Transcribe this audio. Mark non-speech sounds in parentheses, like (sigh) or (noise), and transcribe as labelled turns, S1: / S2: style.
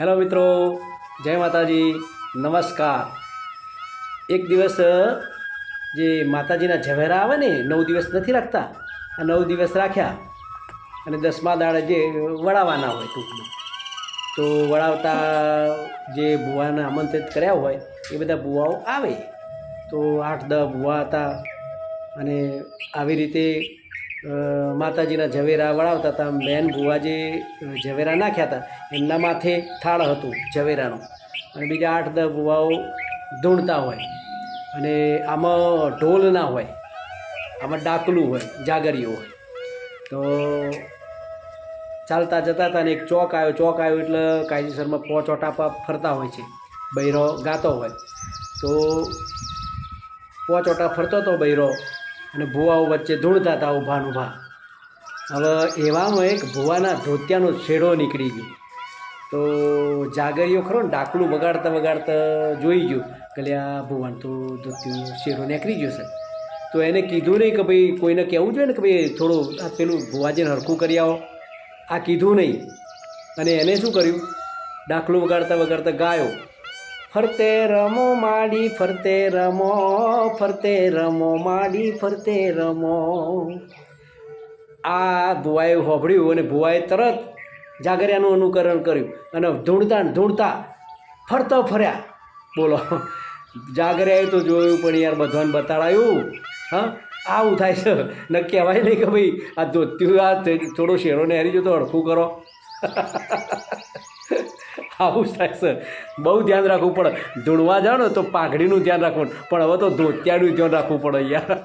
S1: Hello મિત્રો, જય માતાજી, નમસ્કાર. એક દિવસ જે માતાજીના ઝવેરા આવે ને, નવ દિવસ નથી રાખતા, આ નવ દિવસ રાખ્યા. અને દસમા દાડે જે વળાવવાના હોય ટૂંકમાં. તો વળાવતા જે ભુવાને આમંત્રિત કર્યા હોય, એ બધા ભુવાઓ આવે. તો આઠ દસ ભૂવા હતા. અને આવી રીતે માતાજીના ઝવેરા વળાવતા હતા મેન ભુવાજી ઝવેરા નાખ્યા હતા એમના માથે થાળ હતું ઝવેરાનું. અને બીજા આઠ દસ ભુવાઓ ધૂણતા હોય. અને આમાં ઢોલ ના હોય. આમાં ડાકલું હોય, જાગરીઓ હોય. તો ચાલતા જતા હતા અને એક ચોક આવ્યો. ચોક આવ્યો એટલે કાયદેસરમાં પોચ ઓટાપા ફરતા હોય છે. બૈરો ગાતો હોય. તો પો ચોટા ફરતો હતો બૈરો અને ભુવાઓ વચ્ચે ધૂણતા હતા ઊભા ને ઊભા. હવે એવામાં એક ભુવાના ધોતિયાનો છેડો નીકળી ગયો. તો જાગરીઓ ખરો ને ડાકલું વગાડતા વગાડતા જોઈ ગયું કે આ ભુવાન તો ધોતિયું શેરો નીકળી ગયો છે. તો એને કીધું નહીં કે ભાઈ કોઈને કહેવું જોઈએ ને કે ભાઈ થોડું આ પેલું ભુવાજીને હરખું કરી આવો. આ કીધું નહીં. અને એને શું કર્યું? ડાકલું વગાડતા વગાડતા ગાયો ફરતે રમો માડી, ફરતે રમો ફરતે રમો માડી, ફરતે રમો. આ ભુવાએ હોભળ્યું અને ભુવાએ તરત જાગરિયાનું અનુકરણ કર્યું અને ધૂણતા ધૂણતા ફરતા ફર્યા. બોલો, જાગરિયાએ તો જોયું પણ યાર બધાને બતાડાયું. હા, આવું થાય છે. ન કહેવાય નહીં કે ભાઈ, આ ધોત્યું આ થોડો શેરોને હારી તો હડકું કરો. (laughs) આવું થાય છે. બહુ ધ્યાન રાખવું પડે. ધૂણવા જાઓ ને તો પાઘડીનું ધ્યાન રાખવું પણ હવે તો ધોતિયાનું ધ્યાન રાખવું પડે યાર.